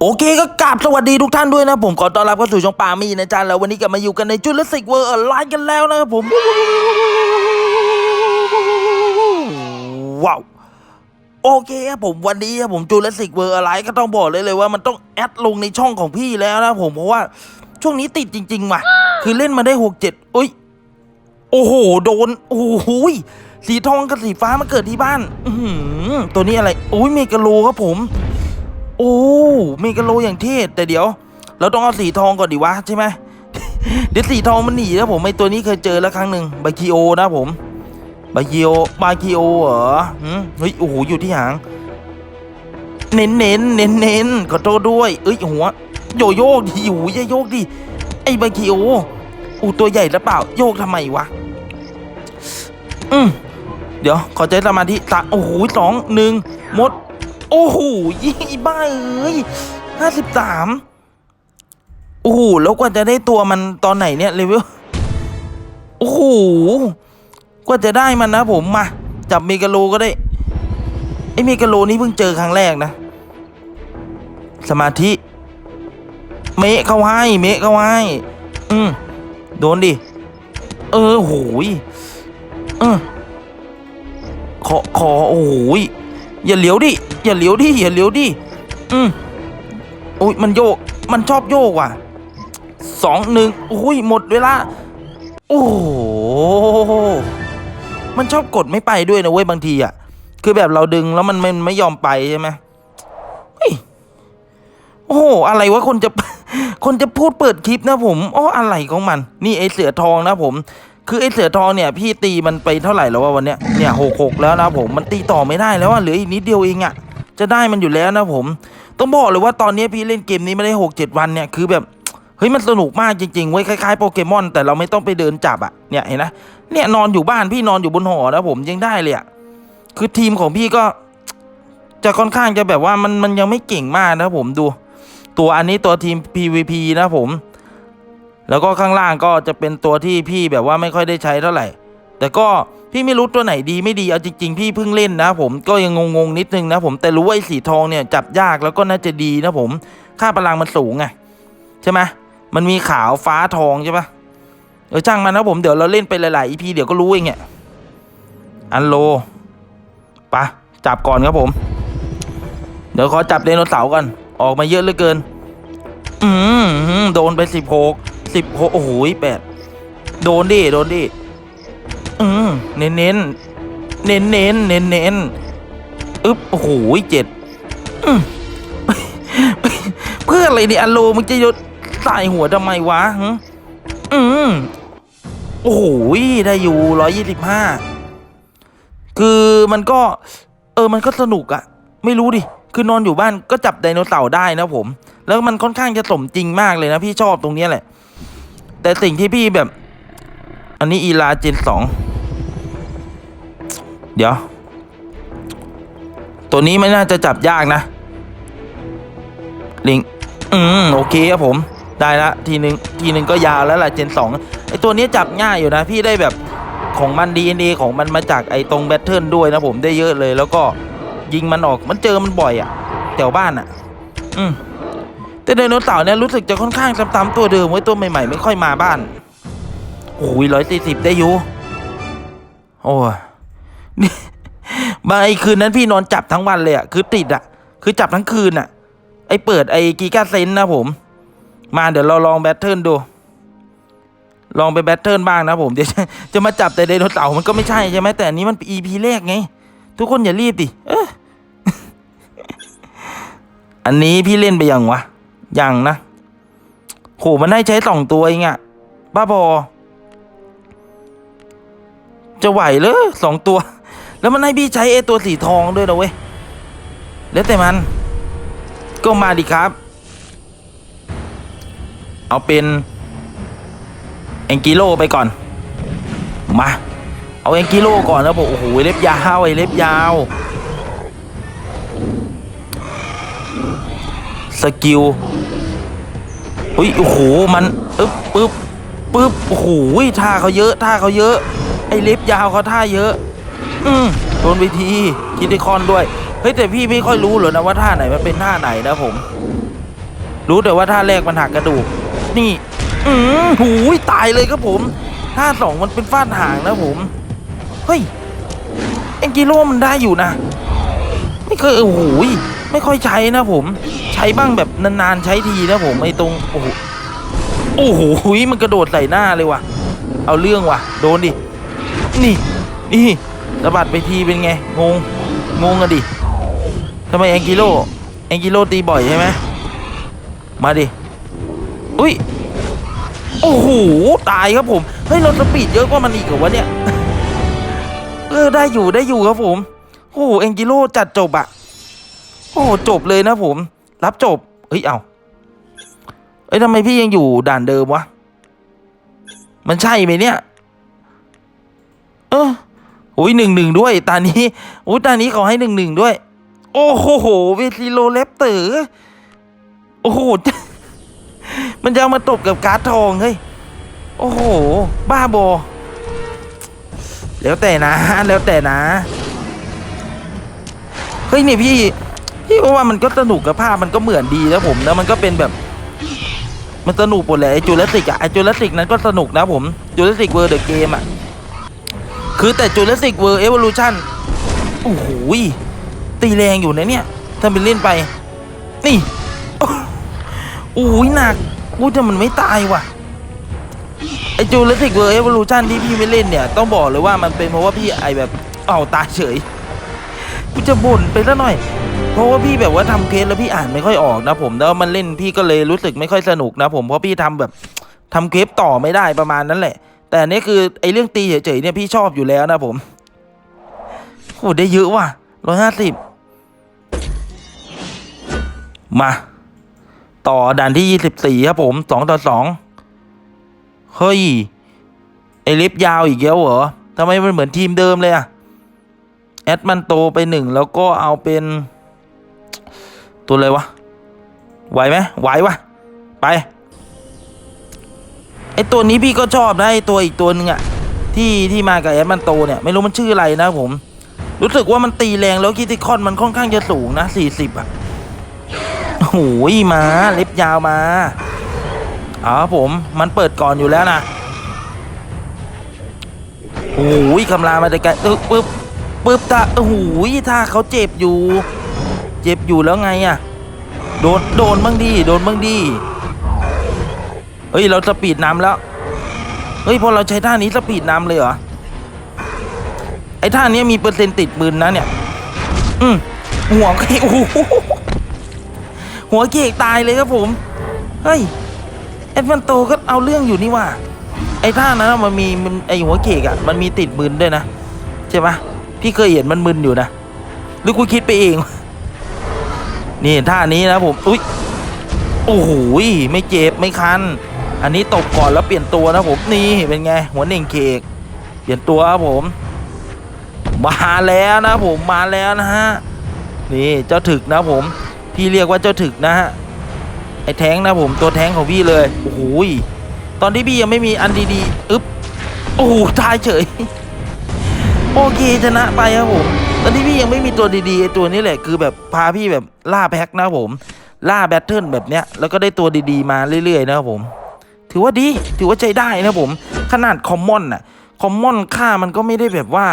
โอเคก็กราบสวัสดีทุกท่านด้วยนะผมขอต้อนรับเข้าสู่ช่องปามีนะจ๊ะแล้ววันนี้กลับมาอยู่กันในจุลศิกเวอร์ไลน์กันแล้วนะครับผม ว้าว โอเคครับผมวันนี้ครับผมจูเลสิกเวอร์อะไรก็ต้องบอกเลยเลยว่ามันต้องแอดลงในช่องของพี่แล้วนะผมเพราะว่าช่วงนี้ติดจริงๆว่ะ คือเล่นมาได้หกเจ็ดเอ้ย โอ้โห โดน โอ้โหสีทองกับสีฟ้ามาเกิดที่บ้าน อืตัวนี้อะไรโอ้ยเมกะโลครับผม โอ้เมกะโลอย่างเทศแต่เดี๋ยว เราต้องเอาสีทองก่อนดีวะใช่ไหมเดี๋ยวสีทองมันหนีนะผมไอตัวนี้เคยเจอแล้วครั้งหนึ่งบาคิโอนะผมบาคิโอบาคิโอเหรอเฮ้ยโอ้โหอยู่ที่หาง เน้นเน้นเน้นเน้นขอโทษด้วย เอ้ยหัวโยโยกดิโอ้ยอย่าโยกดิไอบาคิโออูตัวใหญ่หรือเปล่า โยกทำไมวะอืมเดี๋ยวขอใจสมาธิตาโอ้โหสองหนึ่งมด โอ้โหยี่บ้าเอ้ยห้าสิบสามโอ้โหแล้วกว่าจะได้ตัวมันตอนไหนเนี่ยเลเวลโอ้โหกว่าจะได้มันนะผมมาจับเมกาโลก็ได้ไอ้เมกาโลนี้เพิ่งเจอครั้งแรกนะ สมาธิ เมะเข้าให้ เมะเข้าให้อืมโดนดิ เออโหยเออขอขอโอ้โหยอย่าเหลียวดิ อย่าเหลียวดิอย่าเหลียวดิอืมโอ้ยมันโยก มันชอบโยกว่ะสองหนึ่งโอ้ยหมดเวลาโอ้โหมันชอบกดไม่ไปด้วยนะเว้ยบางทีอะ คือแบบเราดึงแล้วมันมันไม่ยอมไปใช่ไหมเฮ้ยโอ้โหอะไรวะคนจะคนจะพูดเปิดคลิปนะผมอ๋ออะไรของมัน นี่ไอเสือทองนะผม คือไอเสือทองเนี่ย พี่ตีมันไปเท่าไหร่แล้ววะวันเนี้ยเนี่ยหกหกแล้วนะผมมันตีต่อไม่ได้แล้วอะเหลืออีกนิดเดียวเองอะ จะได้มันอยู่แล้วนะผม ต้องบอกเลยว่าตอนนี้พี่เล่นเกมนี้ไม่ได้หกเจ็ดวันเนี่ยคือแบบเฮ้ยมันสนุกมากจริงๆเว้ยคล้ายๆโปเกมอนแต่เราไม่ต้องไปเดินจับอะเนี่ยเห็นนะเนี่ยนอนอยู่บ้านพี่นอนอยู่บนหอนะผมยังได้เลยอะคือทีมของพี่ก็ จะค่อนข้างจะแบบว่ามันมันยังไม่เก่งมากนะผมดู ตัวอันนี้ตัวทีม PVP นะผม แล้วก็ข้างล่างก็จะเป็นตัวที่พี่แบบว่าไม่ค่อยได้ใช้เท่าไหร่ แต่ก็ พี่ไม่รู้ตัวไหนดีไม่ดีเอาจริงๆ พี่เพิ่งเล่นนะ ผมก็ยังงงๆนิดนึงนะผมแต่รู้ว่าไอ้สีทองเนี่ยจับยากแล้วก็น่าจะดีนะผมค่าพลังมันสูงไงใช่ไหมมันมีขาวฟ้าทองใช่ปะเออจ้างมันนะผมเดี๋ยวเราเล่นไปหลายๆ EP เดี๋ยวก็รู้เองเนี่ยอันโลปะจับก่อนครับผม เดี๋ยวขอจับไดโนเสาร์ก่อนออกมาเยอะเหลือเกิน อืมโดนไปสิบหกสิบหกโอ้โหแปดโดนดิโดนดิ อืมเน้นเน้นเน้นเน้นเน้นเน้นอึ๊บโอ้โหเจ็ดอืมเพื่ออะไรเนี่ยอโลมึงจะยศใส่หัวทำไมวะหึอืมโอ้โหได้อยู่ร้อยยี่สิบห้าคือมันก็ เออมันก็สนุกอะไม่รู้ดิ คือนอนอยู่บ้านก็จับไดโนเสาร์ได้นะผม แล้วมันค่อนข้างจะสมจริงมากเลยนะ พี่ชอบตรงนี้แหละ แต่สิ่งที่พี่แบบ อันนี้อีลาเจนสอง เดี๋ยว ตัวนี้ไม่น่าจะจับยากนะ ลิง อืม โอเคครับผม ได้ละ ทีหนึ่งทีหนึ่งก็ยาวแล้วล่ะเจนสองไอตัวนี้จับง่ายอยู่นะ พี่ได้แบบของมัน DNA ของมันมาจากไอตรงแบทเทิลด้วยนะผมได้เยอะเลย แล้วก็ยิงมันออกมันเจอมันบ่อยอะแถวบ้านอะอืมแต่ไดโนเสาร์เนี่ยรู้สึกจะค่อนข้างซ้ำๆตัวเดิมไว้ตัวใหม่ๆ ไม่ค่อยมาบ้านโอ้ยร้อยสี่สิบได้อยู่ โอ้ย บางไอ้คืนนั้นพี่นอนจับทั้งวันเลยอะคือติดอะคือจับทั้งคืนอะไอ้เปิดไอ้กีกาเซนนะผม มาเดี๋ยวเราลองแบทเทิลดู ลองไปแบทเทิลบ้างนะผมเดี๋ยวจะมาจับแต่ไดโนเสาร์มันก็ไม่ใช่ใช่ไหมแต่อันนี้มัน EP แรกไง ทุกคนอย่ารีบดิเอออันนี้พี่เล่นไปยังวะ ยังนะโหมันให้ใช้สองตัวเองอะบ้าบอ จะไหวเลยสองตัว แล้วมันให้พี่ใช้ไอตัวสีทองด้วยนะเว้ย แล้วแต่มัน ก็มาดิครับ เอาเป็นแองกิโลไปก่อน มา เอาแองกิโลก่อนแล้วบอกโอ้โหเล็บยาวไอเล็บยาว สกิลอุ้ยโอ้โหมันอึ๊บปึ๊บปึ๊บโอ้โหท่าเขาเยอะท่าเขาเยอะ ไอ้เล็บยาวเขาท่าเยอะ อืมโดนไปทีคิดได้คอนด้วย เฮ้ยแต่พี่ไม่ค่อยรู้หรอกนะว่าท่าไหนมันเป็นท่าไหนนะผม รู้แต่ว่าท่าแรกมันหักกระดูก นี่ อืมหูยตายเลยครับผม ท่าสองมันเป็นฟาดหางนะผม เฮ้ยเอ็งกิโลมันได้อยู่นะ ไม่เคยโอ้โหยไม่ค่อยใช้นะผม ใช้บ้างแบบนานๆใช้ทีนะผมไอ้ตรงโอ้โหโอ้โหมันกระโดดใส่หน้าเลยว่ะ เอาเรื่องว่ะ โดนดิ นี่ นี่ สะบัดไปทีเป็นไง งง งงอะดิทำไมแองกิโลแองกิโลตีบ่อยใช่ไหมมาดิ อุ้ย โอ้โห ตายครับผม เฮ้ยรถสปีดเยอะกว่ามันอีกเหรอวะเนี่ย เออ ได้อยู่ได้อยู่ครับผม โอ้โหแองกิโลจัดจบอะโอ้โหจบเลยนะผม รับจบ เฮ้ย เอาเอ้ยทำไมพี่ยังอยู่ด่านเดิมวะ มันใช่ไหมเนี่ย เออ อ้ยหนึ่งหนึ่งด้วย ตานี้โอ้ยตานี้ขอให้หนึ่งหนึ่งด้วย โอ้โหเวทีโลเลปเตอร์โอ้โห มันจะมาตบกับการ์ดทองเฮ้ย โอ้โห บ้าบอ แล้วแต่นะ แล้วแต่นะ เฮ้ยนี่พี่ พี่ว่ามันก็สนุกกับภาพมันก็เหมือนดีนะผมแล้วมันก็เป็นแบบ มันสนุกหมดเลยไอจูเลสิกอะไอจูเลสิกนั้นก็สนุกนะผมจูเลสิกเวอร์เดอะเกมอะ คือแต่จูเลสิกเวอร์เอเวอลูชันโอ้โหตีแรงอยู่นะเนี่ย ถ้าเป็นเล่นไป นี่โอ้ยหนักอู้แต่มันไม่ตายว่ะไอจูเลสิกเวอร์เอเวอลูชันที่พี่ไม่เล่นเนี่ย ต้องบอกเลยว่ามันเป็นเพราะว่าพี่ไอแบบเอาตายเฉยกูจะบ่นไปซะหน่อย เพราะว่าพี่แบบว่าทำเคสแล้วพี่อ่านไม่ค่อยออกนะผมแล้วมันเล่นพี่ก็เลยรู้สึกไม่ค่อยสนุกนะผมเพราะพี่ทำแบบทำเคสต่อไม่ได้ประมาณนั้นแหละ แต่อันนี้คือไอ้เรื่องตีเฉยๆเนี่ยพี่ชอบอยู่แล้วนะผมโหได้เยอะว่ะร้อยห้าสิบมา ต่อด่านที่ยี่สิบสี่ครับผมสองต่อสองเฮ้ย ไอ้เล็บยาวอีกแล้วเหรอทำไมมันเหมือนทีมเดิมเลยอะแอดมันโตไปหนึ่งแล้วก็เอาเป็น ตัวอะไรวะ ไหวไหมไหววะ ไป ไอตัวนี้พี่ก็ชอบนะไอตัวอีกตัวหนึ่งอะที่ที่มากับแอดมันโตเนี่ยไม่รู้มันชื่ออะไรนะผม รู้สึกว่ามันตีแรงแล้วคิติคอนมันค่อนข้างจะสูงนะสี่สิบอะโอ้โหมาเล็บยาวมาอ๋อผมมันเปิดก่อนอยู่แล้วนะโอ้โหคำรามมาแต่ไกลปึ๊บปึ๊บปึ๊บตาโอ้โหถ้าเขาเจ็บอยู่ เจ็บอยู่แล้วไงอะโดนโดนบ้างดีโดนบ้างดี เฮ้ยเราสปีดน้ำแล้ว เฮ้ยพอเราใช้ท่านี้สปีดน้ำเลยเหรอ ไอ้ท่านี้มีเปอร์เซ็นต์ติดปืนนะเนี่ย อืมหัวเกกโอ้โหหัวเกกตายเลยครับผม เฮ้ยเอ็ดมันโตก็เอาเรื่องอยู่นี่ว่า ไอ้ท่านั้นนะมันมีมันไอ้หัวเกกอะ่ะ มันมีติดปืนด้วยนะ ใช่ปะพี่เคยเห็นมันมึนอยู่นะ หรือกูคิดไปเอง นี่ท่านี้นะผม อุ้ยโอ้โหไม่เจ็บไม่คัน อันนี้ตบก่อนแล้วเปลี่ยนตัวนะผมนี่เป็นไงหัวเน่งเคกเปลี่ยนตัวครับผมมาแล้วนะผมมาแล้วนะฮะนี่เจ้าถึกนะผมพี่เรียกว่าเจ้าถึกนะฮะไอ้แท้งนะผมตัวแท้งของพี่เลยโอ้โหยตอนที่พี่ยังไม่มีอันดีๆอึ๊บโอ้โหตายเฉยโอเคชนะไปครับผมตอนที่พี่ยังไม่มีตัวดีๆไอ้ตัวนี้แหละคือแบบพาพี่แบบล่าแพ็คนะผมล่าแบทเทิลแบบเนี้ยแล้วก็ได้ตัวดีๆมาเรื่อยๆนะครับผม ถือว่าดีถือว่าใช้ได้นะผม ขนาดคอมมอนน่ะคอมมอนค่ามันก็ไม่ได้แบบว่า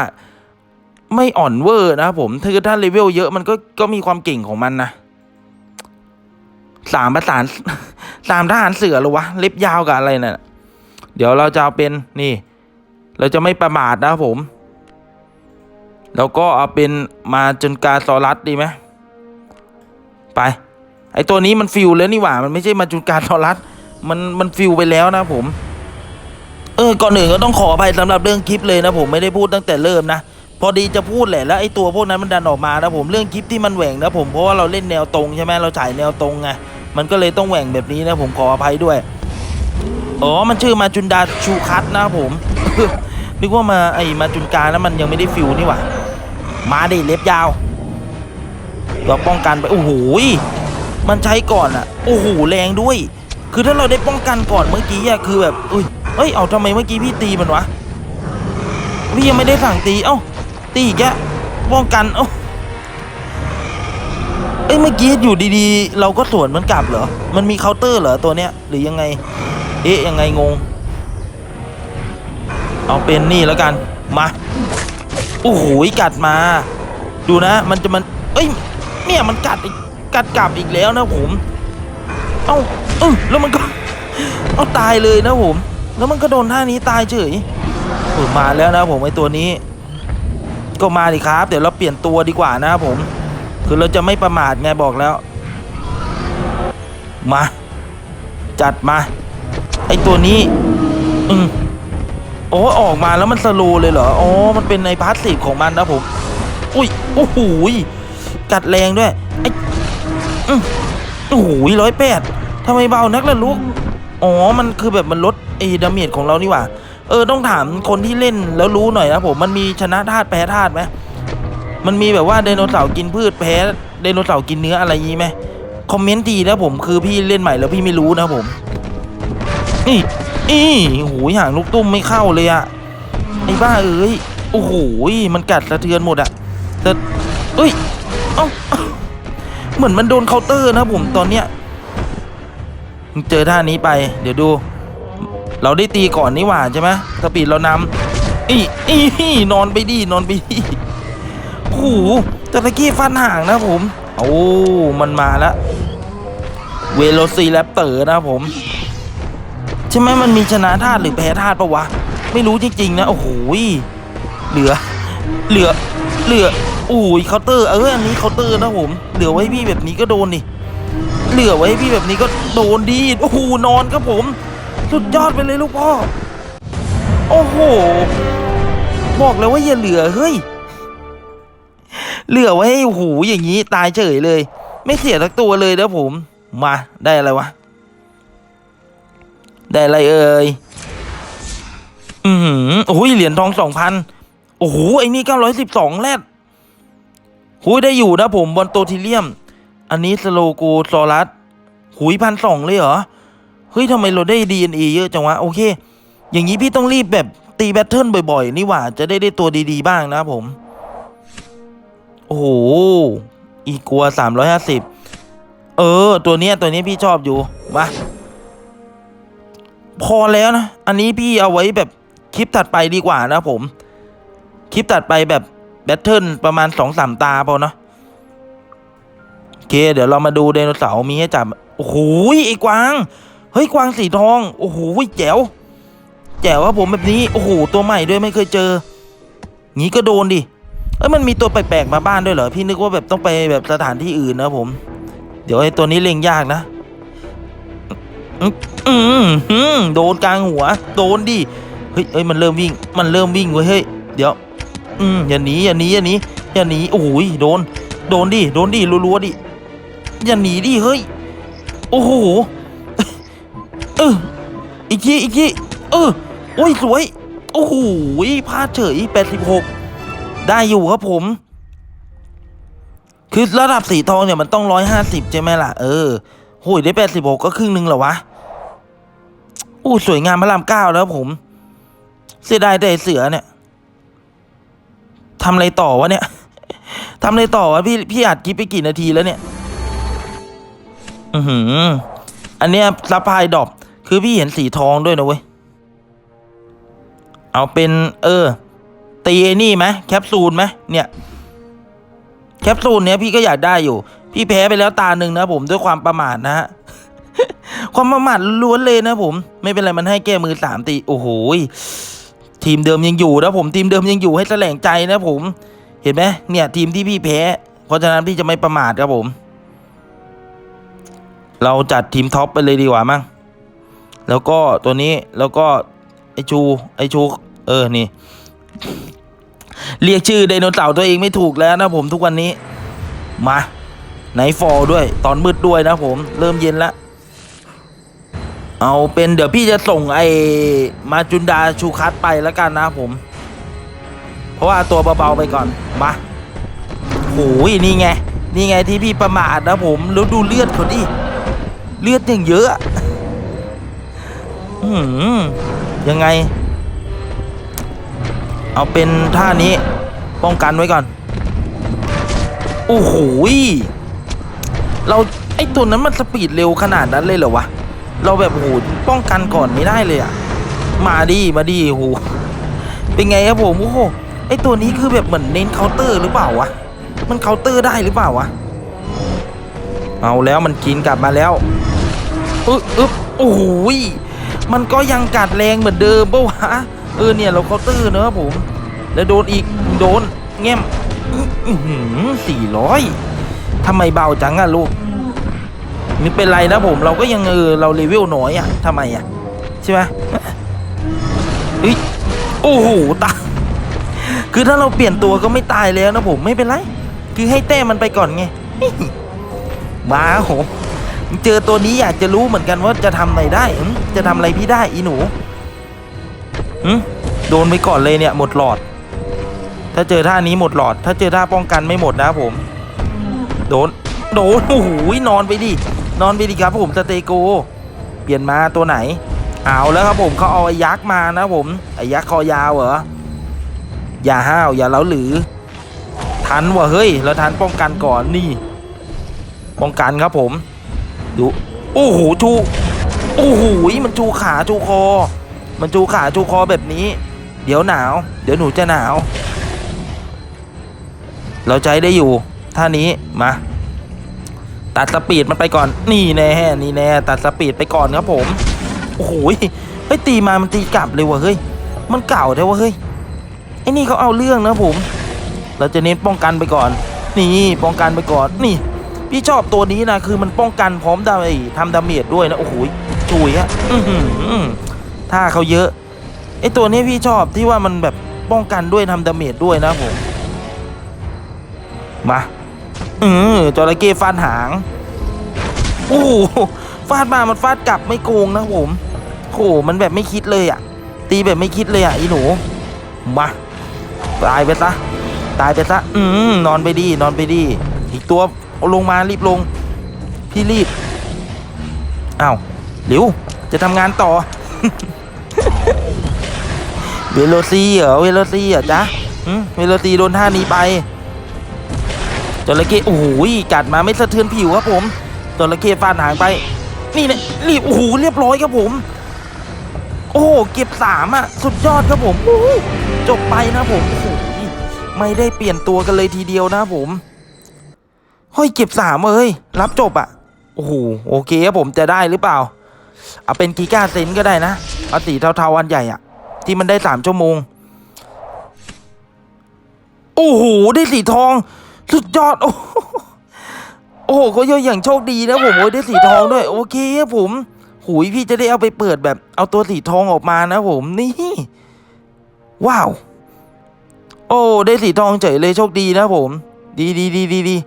ไม่อ่อนเวอร์นะครับผมคือถ้าเลเวลเยอะมันก็ก็มีความเก่งของมันนะสามประสานสามทหารเสือหรอวะ เล็บยาวกับอะไรน่ะ เดี๋ยวเราจะเอาเป็นนี่ เราจะไม่ประมาทนะครับผม แล้วก็เอาเป็นมาจนกาซอรัสดีไหมไป ไอตัวนี้มันฟิวแล้วนี่หว่า มันไม่ใช่มาจุนกาซอรัส มันมันฟิวไปแล้วนะผม เออก่อนอื่นก็ต้องขออภัยสำหรับเรื่องคลิปเลยนะผมไม่ได้พูดตั้งแต่เริ่มนะพอดีจะพูดแหละแล้วไอตัวพวกนั้นมันดันออกมานะผมเรื่องคลิปที่มันแหว่งนะผมเพราะว่าเราเล่นแนวตรงใช่ไหมเราฉายแนวตรงไงมันก็เลยต้องแหว่งแบบนี้นะผมขออภัยด้วยอ๋อมันชื่อมาจุนดาชูคัตนะผมนึกว่ามาไอมาจุนกาแล้วมันยังไม่ได้ฟิวนี่หว่ามาดิเล็บยาวเราป้องกันไปโอ้โหมันใช้ก่อนอะโอ้โหแรงด้วย คือถ้าเราได้ป้องกันก่อนเมื่อกี้อะคือแบบอุ้ยเอ้ยเอาทำไมเมื่อกี้พี่ตีมันวะพี่ยังไม่ได้สั่งตีเอ้าตีอีกแกป้องกันเอ้าเอ้ยเมื่อกี้อยู่ดีๆ เราก็สวนมันกลับเหรอมันมีเคาน์เตอร์เหรอตัวเนี้ยหรือยังไง เอ๊ะยังไงงง เอาเป็นนี่แล้วกันมาโอ้โหกัดมา ดูนะ มันจะมัน เอ้ยเนี่ยมันกัดอีกกัดกลับอีกแล้วนะผม เอ้าเออแล้วมันก็ เอาตายเลยนะผม แล้วมันก็โดนท่านี้ตายเฉยเออมาแล้วนะผมไอตัวนี้ ก็มาดิครับ เดี๋ยวเราเปลี่ยนตัวดีกว่านะครับผม คือเราจะไม่ประมาทไงบอกแล้ว มา จัดมา ไอตัวนี้ อืมโอ้ออกมาแล้วมันสโลว์เลยเหรออ๋อมันเป็นในพาสซีฟของมันนะผม อุ้ยโอ้โหกัดแรงด้วยไออืม โอ้โหร้อยแปดทำไมเบานักล่ะลูก อ๋อ มันคือแบบมันลดไอ้ดาเมจของเรานี่หว่า เออ ต้องถามคนที่เล่นแล้วรู้หน่อยนะผม มันมีชนะธาตุแพ้ธาตุไหมมันมีแบบว่าไดโนเสาร์กินพืชแพ้ไดโนเสาร์กินเนื้ออะไรยี้ไหมคอมเมนต์ดีนะผมคือพี่เล่นใหม่แล้วพี่ไม่รู้นะผมนี่นี่โอ้โหห่างลูกตุ้มไม่เข้าเลยอะไอ้บ้าเอ้ย โอ้โหมันกัดสะเทือนหมดอะแต่เอ้ย เอ้า เหมือนมันโดนเคาน์เตอร์นะผมตอนเนี้ยเจอท่านี้ไป เดี๋ยวดู เราได้ตีก่อนนี่หว่าใช่ไหมสปีดเรานำอีอีนอนไปดินอนไปดิโอ้โหแต่ตะกี้ฟันห่างนะผมโอ้มันมาแล้วเวโรซีแรปเตอร์นะผมใช่ไหมมันมีชนะธาตุหรือแพ้ธาตุปะวะ ไม่รู้จริงๆนะ โอ้โหเหลือ เหลือ เหลือ อุ้ยเคาน์เตอร์เอออันนี้เคาน์เตอร์นะผมเหลือไว้พี่แบบนี้ก็โดนดิเหลือไว้พี่แบบนี้ก็โดนดีโอ้โหนอนครับผม สุดยอดไปเลยลูกพ่อโอ้โหบอกเลยว่าอย่าเหลือเฮ้ยเหลือไว้ให้หูอย่างนี้ตายเฉยเลย ไม่เสียทักตัวเลยนะผม มาได้อะไรวะได้อะไรเอ่ยอือหือโอ้ยเหรียญทองสองพันโอ้โหไอ้นี่เก้าร้อยสิบสองแรด หุยได้อยู่นะผมบอลโตทิเลียม อันนี้สโลโกซอรัสหุยพันสองเลยเหรอ เฮ้ยทำไมเราได้ DNA เยอะจังวะ โอเค อย่างนี้พี่ต้องรีบแบบตีแบทเทิลบ่อยๆ นี่หว่า จะได้ได้ตัวดีๆบ้างนะผม โอ้โห อีกัวสามร้อยห้าสิบเออ ตัวเนี้ยตัวนี้พี่ชอบอยู่มาพอแล้วนะ อันนี้พี่เอาไว้แบบคลิปถัดไปดีกว่านะผม คลิปถัดไปแบบ แบทเทิลประมาณสองสามตาพอเนาะโอเค เดี๋ยวเรามาดูไดโนเสาร์มีให้จับ โอ้โหไอ้กวาง เฮ้ย กวางสีทอง โอ้โหแจ๋ว แจ๋วครับผมแบบนี้ โอ้โห ตัวใหม่ด้วยไม่เคยเจอ งี้ก็โดนดิ เอ้ยมันมีตัวแปลกๆมาบ้านด้วยเหรอ พี่นึกว่าแบบต้องไปแบบสถานที่อื่นนะผม เดี๋ยวไอ้ตัวนี้เล็งยากนะอืมอืมโดนกลางหัว โดนดิ เฮ้ยเอ้ยมันเริ่มวิ่ง มันเริ่มวิ่งเว้ย เฮ้ย เดี๋ยว อืมอย่าหนีอย่าหนีอย่าหนีอย่าหนีโอ้ยโดน โดนดิโดนดิรัวๆดิอย่าหนีดิเฮ้ยโอ้โหเอออีกทีอีกทีเออโอ้ยสวย โอ้โหพลาดเฉยแปดสิบหกได้อยู่ครับผม คือระดับสีทองเนี่ยมันต้องร้อยห้าสิบใช่ไหมล่ะ เออโหยได้แปดสิบหกก็ครึ่งหนึ่งเหรอวะอู้สวยงามพระรามเก้าแล้วผม เสียดายแต่เสือเนี่ย ทำอะไรต่อวะเนี่ยทำอะไรต่อวะพี่พี่อัดคลิปไปกี่นาทีแล้วเนี่ย อือหือ อันเนี้ยซัพพลายดอปคือพี่เห็นสีทองด้วยนะเว้ย เอาเป็น เออ ตีไอ้นี่ไหมแคปซูลไหมเนี่ย แคปซูลเนี้ยพี่ก็อยากได้อยู่ พี่แพ้ไปแล้วตาหนึ่งนะผมด้วยความประมาทนะฮะความประมาทล้วนเลยนะผม ไม่เป็นไรมันให้แก้มือสามตี โอ้โห ทีมเดิมยังอยู่นะผมทีมเดิมยังอยู่ให้แสลงใจนะผมเห็นไหมเนี่ยทีมที่พี่แพ้ เพราะฉะนั้นพี่จะไม่ประมาทครับผม เราจัดทีมท็อปไปเลยดีกว่ามั้งแล้วก็ตัวนี้แล้วก็ไอชูไอชูเออนี่ เรียกชื่อไดโนเสาร์ตัวเองไม่ถูกแล้วนะผมทุกวันนี้ มา ไหนฟอลด้วย ตอนมืดด้วยนะผม เริ่มเย็นแล้ว เอาเป็นเดี๋ยวพี่จะส่งไอ้มาจุนดาชูคัสไปแล้วกันนะผม เพราะว่าตัวเบาๆไปก่อน มาโอ้ยนี่ไง นี่ไงที่พี่ประมาทนะผมแล้วดูเลือดเขาดิ เลือดอย่างเยอะอืมยังไง เอาเป็นท่านี้ป้องกันไว้ก่อน โอ้โหเราไอ้ตัวนั้นมันสปีดเร็วขนาดนั้นเลยเหรอวะ เราแบบโหป้องกันก่อนไม่ได้เลยอะมาดิมาดิโหเป็นไงครับผมโอ้โหไอตัวนี้คือแบบเหมือนเน้นเคาน์เตอร์หรือเปล่าวะมันเคาน์เตอร์ได้หรือเปล่าวะเอาแล้วมันกินกลับมาแล้วอึ๊บอึ๊บโอ้โหยมันก็ยังกัดแรงเหมือนเดิมปะวะเออเนี่ยเราเคาน์เตอร์เนอะครับผม แล้วโดนอีกโดนแง้มสี่ร้อยทำไมเบาจังอะลูก นี่เป็นไรนะผมเราก็ยังเออเราเลเวลน้อยอะทำไมอะใช่ไหมเฮ้ยโอ้โหตายคือถ้าเราเปลี่ยนตัวก็ไม่ตายแล้วนะผมไม่เป็นไร คือให้แต้มมันไปก่อนไงมาโหเจอตัวนี้อยากจะรู้เหมือนกันว่าจะทำอะไรได้ จะทำอะไรพี่ได้อีหนูหึโดนไปก่อนเลยเนี่ย หมดหลอด ถ้าเจอท่านี้หมดหลอด ถ้าเจอท่าป้องกันไม่หมดนะผม โดน โดนโอ้โหนอนไปดินอนไปดิครับผมสเตโก เปลี่ยนมาตัวไหน เอาแล้วครับผมเขาเอาไอ้ยักษ์มานะผมไอ้ยักษ์คอยาวเหรออย่าห้าวอย่าเล้าหรือ ทันวะเฮ้ยแล้วทันป้องกันก่อนนี่ ป้องกันครับผมดูโอ้โหชูโอ้โหมันชูขาชูคอ มันชูขาชูคอแบบนี้ เดี๋ยวหนาว เดี๋ยวหนูจะหนาว เราใจได้อยู่ท่านี้มา ตัดสปีดมันไปก่อน นี่แน่นี่แน่ตัดสปีดไปก่อนครับผม โอ้โหเฮ้ยตีมามันตีกลับเลยว่ะเฮ้ย มันเก่าแต่ว่าเฮ้ยไอ้นี่เขาเอาเรื่องนะผม เราจะเน้นป้องกันไปก่อน นี่ป้องกันไปก่อน นี่ พี่ชอบตัวนี้นะคือมันป้องกันพร้อมดาไอ้ทำดาเมจด้วยนะโอ้โหจุยอะอื้าเขาเยอะไอ้ตัวนี้พี่ชอบที่ว่ามันแบบป้องกันด้วยทำดาเมจด้วยนะผม มา เออจระเข้ฟาดหางโอ้ฟาดมามันฟาดกลับไม่โกงนะผมโหมันแบบไม่คิดเลยอะ ตีแบบไม่คิดเลยอะอีหนูมาตายไปซะตายไปซะอืมนอนไปดีนอนไปดีอีกตัวลงมารีบลง พี่รีบอ้าวเร็วจะทำงานต่อเวโรซีเหรอเวโรซีเหรอจ๊ะเวโรซีโดนท่านี้ไป จระเข้โอ้โหกัดมาไม่สะเทือนผิวครับผมจระเข้ฟาดหางไป นี่เนี่ยรีบโอ้โหเรียบร้อยครับผม โอ้โหเก็บสามอะสุดยอดครับผมโอ้โหจบไปนะผมโอ้โหไม่ได้เปลี่ยนตัวกันเลยทีเดียวนะผมเฮ้ยเก็บสามเอ้ยรับจบอะโอ้โหโอเคครับผมจะได้หรือเปล่า เอาเป็นกีก้าเซนก็ได้นะเอาสีเทาๆอันใหญ่อะ ที่มันได้สามชั่วโมง โอ้โหได้สีทอง สุดยอด โอ้โหโอ้เขาเยอะอย่างโชคดีนะผมโอ้ยได้สีทองด้วย โอเคครับผมหุยพี่จะได้เอาไปเปิดแบบ เอาตัวสีทองออกมานะผมนี่ ว้าว โอ้ได้สีทองเฉยเลยโชคดีนะผม ดีดีดีดีดี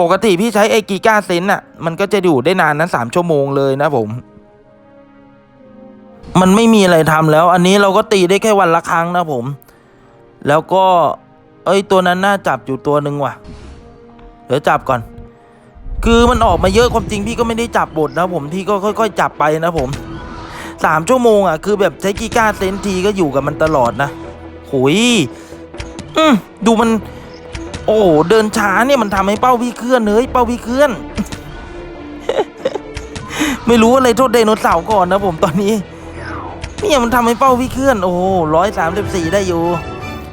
ปกติพี่ใช้ไอกีก้าเซนน่ะ มันก็จะอยู่ได้นานนั้นสามชั่วโมงเลยนะผม มันไม่มีอะไรทำแล้ว อันนี้เราก็ตีได้แค่วันละครั้งนะผม แล้วก็ เอ้ยตัวนั้นน่าจับอยู่ตัวหนึ่งว่ะ เดี๋ยวจับก่อน คือมันออกมาเยอะความจริงพี่ก็ไม่ได้จับบทนะผมพี่ก็ค่อย ๆ จับไปนะผมสามชั่วโมงอะคือแบบใช้กีก้าเซนทีก็อยู่กับมันตลอดนะหุยอืมดูมัน โอ้เดินช้าเนี่ยมันทำให้เป้าพี่เคลื่อนเฮ้ยเป้าพี่เคลื่อน ไม่รู้อะไรโทษไดโนเสาร์ก่อนนะผมตอนนี้ เนี่ยมันทำให้เป้าพี่เคลื่อน โอ้ร้อยสามสิบสี่ได้อยู่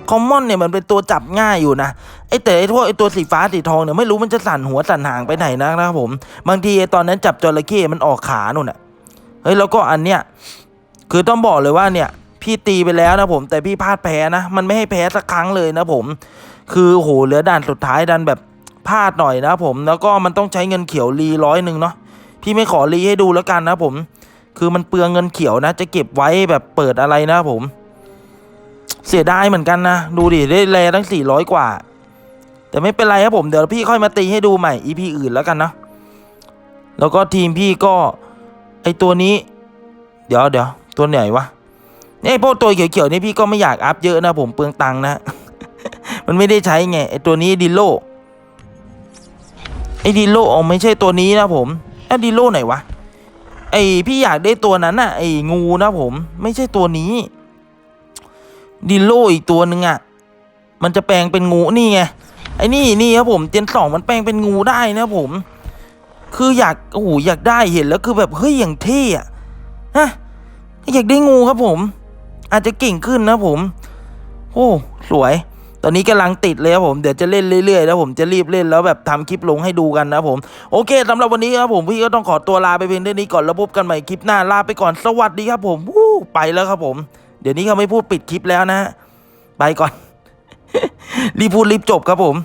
คอมมอนเนี่ยมันเป็นตัวจับง่ายอยู่นะไอแต่ไอพวกไอตัวสีฟ้าสีทองเนี่ยไม่รู้มันจะสั่นหัวสั่นหางไปไหนนะครับผม บางทีไอตอนนั้นจับจระเข้มันออกขาหนุนอะเฮ้ยแล้วก็อันเนี้ยคือต้องบอกเลยว่าเนี่ยพี่ตีไปแล้วนะผมแต่พี่พลาดแพ้นะมันไม่ให้แพ้สักครั้งเลยนะผม คือโหเหลือด่านสุดท้ายดันแบบพลาดหน่อยนะผมแล้วก็มันต้องใช้เงินเขียวรีร้อยหนึ่งเนาะพี่ไม่ขอรีให้ดูแล้วกันนะผม คือมันเปลืองเงินเขียวนะ จะเก็บไว้แบบเปิดอะไรนะผม เสียดายเหมือนกันนะ ดูดิ ได้แลตั้งสี่ร้อยกว่า แต่ไม่เป็นไรครับผม เดี๋ยวพี่ค่อยมาตีให้ดูใหม่ EP อื่นแล้วกันนะ แล้วก็ทีมพี่ก็ ไอตัวนี้ เดี๋ยวเดี๋ยวตัวไหนวะเนี่ยพวกตัวเขียวๆนี่พี่ก็ไม่อยากอัพเยอะนะผมเปลืองตังค์นะ มันไม่ได้ใช้ไงไอตัวนี้ดิโลไอดิโลอ๋อไม่ใช่ตัวนี้นะผมไอดิโลไหนวะไอพี่อยากได้ตัวนั้นน่ะไองูนะผม ไม่ใช่ตัวนี้ ดิโลอีกตัวหนึ่งอะ มันจะแปลงเป็นงูนี่ไงไอ้นี่นี่ครับผมเจนสองมันแปลงเป็นงูได้นะครับผม คืออยากโอ้โหอยากได้เห็นแล้วคือแบบเฮ้ยอย่างเท่อะฮะอยากได้งูครับผม อาจจะเก่งขึ้นนะผมโอ้สวย ตอนนี้กำลังติดเลยครับผม เดี๋ยวจะเล่นเรื่อยๆแล้วผมจะรีบเล่นแล้วแบบทำคลิปลงให้ดูกันนะผม โอเคสำหรับวันนี้ครับผมพี่ก็ต้องขอตัวลาไปเพียงเท่านี้ก่อนแล้วพบกันใหม่คลิปหน้าลาไปก่อนสวัสดีครับผมวู้ไปแล้วครับผม เดี๋ยวนี้เขาไม่พูดปิดคลิปแล้วนะ ไปก่อน รีบพูดรีบจบครับผม